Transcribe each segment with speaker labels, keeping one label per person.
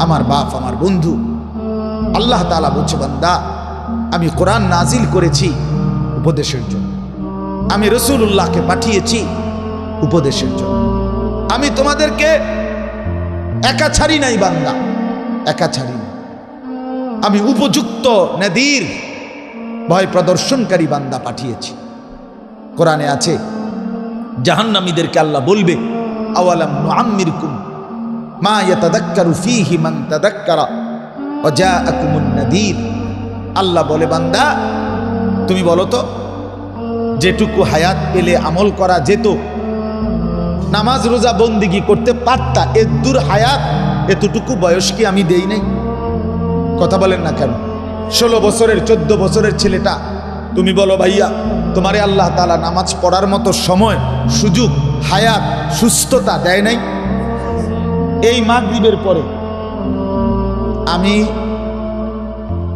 Speaker 1: আমার বাপ, আমার বন্ধু। আল্লাহ তালা বলছে, বান্দা, আমি কোরআন নাজিল করেছি উপদেশের জন্য। আমি রসুল্লাহকে পাঠিয়েছি উপদেশের জন্য। আমি তোমাদেরকে একা ছাড়ি নাই, বান্দা, একা ছাড়ি নাই। আমি উপযুক্ত নদীর, ভয় প্রদর্শনকারী বান্দা পাঠিয়েছি। কোরআনে আছে, জাহান্নামীদেরকে আল্লাহ বলবে, আওয়ালাম নুআম্মিরকুম মা ইয়াতাদাক্কারু ফীহি মান তাদাক্কারা। ওয়া জাআকুমুন নাদীর। আল্লাহ বলে, বান্দা, তুমি বলো তো, যেটুকু হায়াত পেলে আমল করা যেত, নামাজ, রোজা, বন্দিগি করতে পারতা এদুর হায়াত, এতটুকু বয়স কি আমি দেই নাই? কথা বলেন না কেন? ষোলো বছরের, চোদ্দ বছরের ছেলেটা, তুমি বলো ভাইয়া, তোমারে আল্লাহ তালা নামাজ পড়ার মতো সময়, সুযোগ, হায়াত, সুস্থতা দেয় নাই? এই মাগরিবের পরে আমি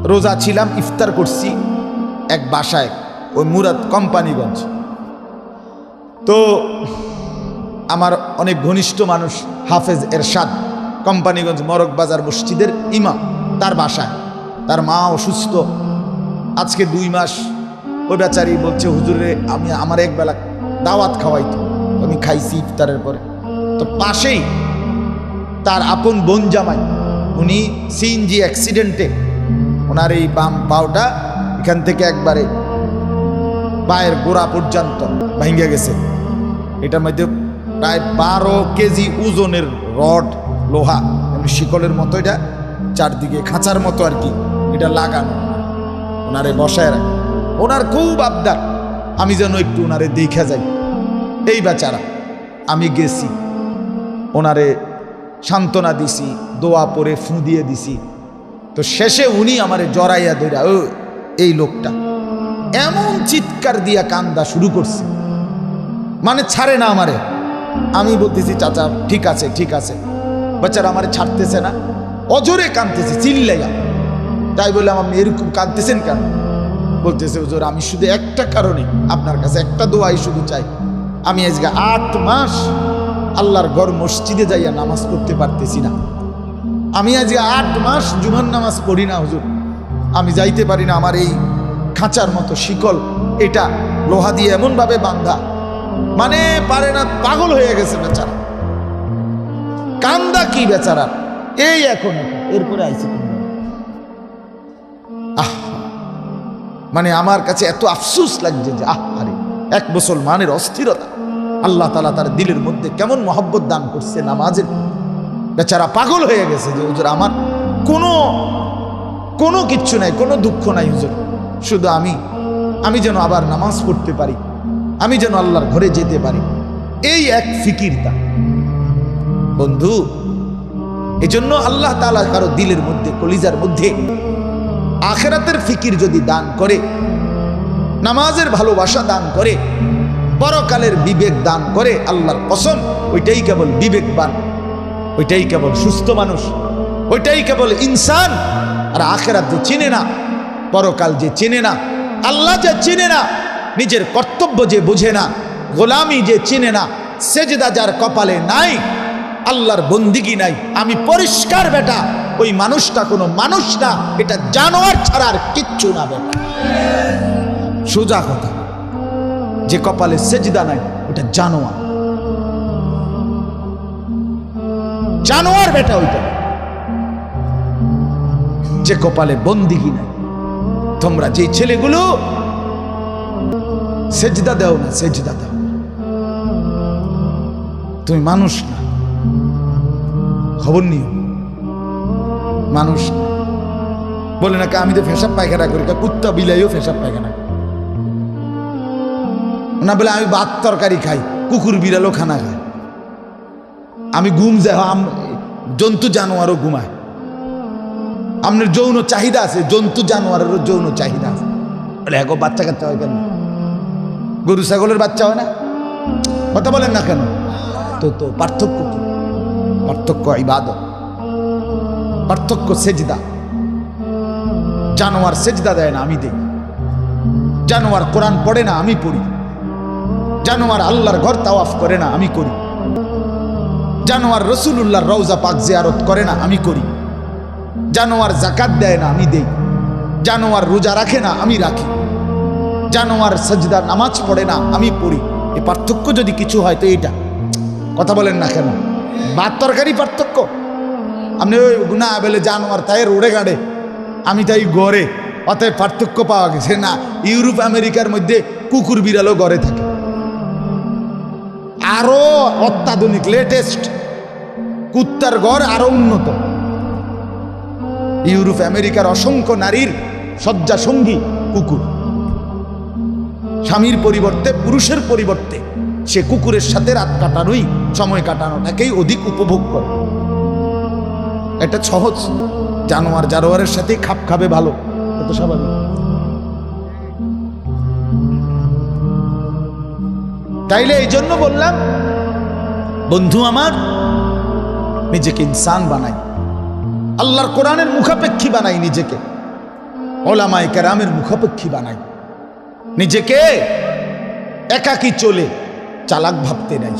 Speaker 1: রোজা ছিলাম, ইফতার করছি এক বাসায়, ওই মুরাদ কোম্পানিগঞ্জ। তো আমার অনেক ঘনিষ্ঠ মানুষ, হাফেজ এরশাদ, কোম্পানিগঞ্জ মরক বাজার মসজিদের ইমাম, তার বাসায়। তার মা অসুস্থ। আজকে দুই মাস ওই বেচারি বলছে, হুজুরে আমি আমার একবেলা দাওয়াত খাওয়াইতো। আমি খাইছি ইফতারের পরে। তো পাশেই তার আপন বোন জামাই। উনি সিএনজি অ্যাক্সিডেন্টে ওনার এই বাম পাওটা এখান থেকে একবারে পায়ের গোড়া পর্যন্ত ভেঙে গেছে। এটার মধ্যে প্রায় বারো কেজি ওজনের রড, লোহা, এমনি শিকলের মতো এটা, চারদিকে খাঁচার মতো আর কি এটা লাগানো। ওনারে বসায় রাখে। ওনার খুব আবদার, আমি যেন একটু ওনারে দেখে যাই। এই বেচারা, আমি গেছি। ওনারে সান্ত্বনা দিছি, দোয়া পরে ফু দিয়ে দিছি। তো শেষে উনি আমারে জড়াইয়া ধরা ও, এই লোকটা এমন চিৎকার দিয়া কান্দা শুরু করছে। মানে ছাড়ে না আমারে। আমি বলতেছি, চাচা, ঠিক আছে ঠিক আছে। বাচ্চারা আমারে ছাড়তেছে না। অজরে কাঁদতেছে, চিল্লাইয়া। তাই বলে আপনি এরকম কাঁদতেছেন কেন? বলতেছে, হুজুর, আমি শুধু একটা কারণে আপনার কাছে একটা দোয়াই শুধু চাই। আমি আজকে আট মাস আল্লাহর ঘর মসজিদে যাইয়া নামাজ পড়তে পারতেছি না। আমি আজকে আট মাস জুমার নামাজ পড়ি না হুজুর। আমি যাইতে পারি না আমার এই খাঁচার মতো শিকল। এটা লোহা দিয়ে এমনভাবে বান্ধা। মানে পারে না পাগল হয়ে গেছে বেচারা। কান্দা কি বেচারা? এই এখন, এরপরে আইসি আহ। মানে আমার কাছে এত আফসুস লাগছে যে আহ আরে এক মুসলমানের অস্থিরতা। আল্লাহ তালা তার দিলের মধ্যে কেমন মহব্বত দান করছে নামাজের। বেচারা পাগল হয়ে গেছে যে, হুজুর, আমার কোনো কোনো কিচ্ছু নাই, কোনো দুঃখ নাই, হুজুর। শুধু আমি আমি যেন আবার নামাজ পড়তে পারি, আমি যেন আল্লাহর ঘরে যেতে পারি। এই এক ফিকির তা বন্ধু, এজন্য আল্লাহ তালা কারও দিলের মধ্যে, কলিজার মধ্যে আখেরাতের ফিকির যদি দান করে, নামাজের ভালোবাসা দান করে পরকালের বিবেক দান করে আল্লাহর কসম, ওইটাই কেবল বিবেকবান, ওইটাই কেবল সুস্থ মানুষ, ওইটাই কেবল ইনসান। আর আখেরাত যে চিনে না, পরকাল যে চিনে না, আল্লাহ যে চিনে না, নিজের কর্তব্য যে বুঝে না, গোলামি যে চিনে না, সেজদা যার কপালে নাই, আল্লাহর বন্দিগি নাই, আমি পরিষ্কার বেটা, ওই মানুষটা কোনো মানুষ না, এটা জানোয়ার ছাড়া আর কিচ্ছু না বেটা। সোজা কথা। যে কপালে সেজদা নাই, ওটা জানোয়ার জানোয়ার বেটা ওইটা যে কপালে বন্দিগি নাই, তোমরা যে ছেলেগুলো সেজদা দাও না, সেজদা দাও তুমি মানুষ না, খবর নিও মানুষ না। বলে না আমি তো ফেসাব পায়খানা করি কুত্তা বিলাইও ফেসাব পায়খানা। না বলে আমি ভাত তরকারি খাই, কুকুর বিড়ালও খানা খায়। আমি ঘুম যাই আম- জন্তু জানোয়ারও ঘুমায়। আপনার যৌন চাহিদা আছে, জন্তু জানোয়ারেরও যৌন চাহিদা আছে। বলে এখন বাচ্চা কাচ্চা হয় কেন? গরু, ছাগলের বাচ্চা হয় না? কথা বলেন না কেন? তো তো, পার্থক্য কি? পার্থক্য ইবাদত, পার্থক্য সেজদা। জানোয়ার সেজদা দেয় না, আমি দেই। জানোয়ার কোরআন পড়ে না, আমি পড়ি। জানোয়ার আল্লাহর ঘর তাওয়াফ করে না, আমি করি। জানোয়ার রসুল্লাহর রওজা পাক জিয়ারত করে না, আমি করি। জানোয়ার জাকাত দেয় না, আমি দেই। জানোয়ার রোজা রাখে না, আমি রাখি। জানোয়ার সাজদা নামাজ পড়ে না, আমি পড়ি। এ পার্থক্য যদি কিছু হয় তো এইটা। কথা বলেন না কেন? ভাত তরকারি পার্থক্য? আপনি ওই গুনা বেলে জানোয়ার তাই রোডে গাড়ে আমি তাই গড়ে অতএব পার্থক্য পাওয়া গেছে না। ইউরোপ, আমেরিকার মধ্যে কুকুর বিড়ালও গড়ে থাকে। আরও অত্যাধুনিক লেটেস্ট কুত্তার গড় আরও উন্নত। ইউরোপ, আমেরিকার অসংখ্য নারীর শয্যা সঙ্গী কুকুর। স্বামীর পরিবর্তে, পুরুষের পরিবর্তে সে কুকুরের সাথে রাত কাটানোই, সময় কাটানোটাকেই অধিক উপভোগ করে। এটা সহজ। জানোয়ার জানোয়ারের সাথে খাপ খাবে ভালো এত স্বাভাবিক। তাইলে এই জন্য বললাম, বন্ধু আমার, নিজেকে ইনসান বানাই। আল্লাহর কোরআনের মুখাপেক্ষী বানাই নিজেকে। ওলামায় কেরামের মুখাপেক্ষী বানাই। নিজেকে একাকি চলে চালাক ভাবতে নাই।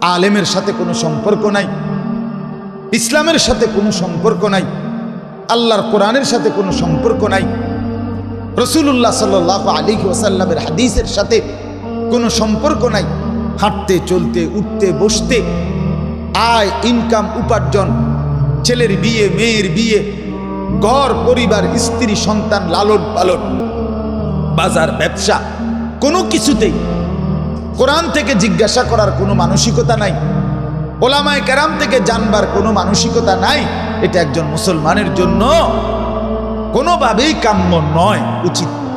Speaker 1: আলেমের সাথে কোনো সম্পর্ক নাই। ইসলামের সাথে কোনো সম্পর্ক নাই। আল্লাহর কোরআনের সাথে কোনো সম্পর্ক নাই। রসুল্লাহ সাল আলী ওসাল্লামের হাদিসের সাথে কোনো সম্পর্ক নাই। হাঁটতে, চলতে, উঠতে, বসতে। আয় ইনকাম উপার্জন। ছেলের বিয়ে, মেয়ের বিয়ে। ঘর, পরিবার, স্ত্রী, সন্তান, লালন পালন। বাজার, ব্যবসা, কোনো কিছুতেই। কোরআন থেকে জিজ্ঞাসা করার কোনো মানসিকতা নাই। ওলামায় কেরাম থেকে জানবার কোনো মানসিকতা নাই। এটা একজন মুসলমানের জন্য। কোনোভাবেই কাম্য নয়, উচিত।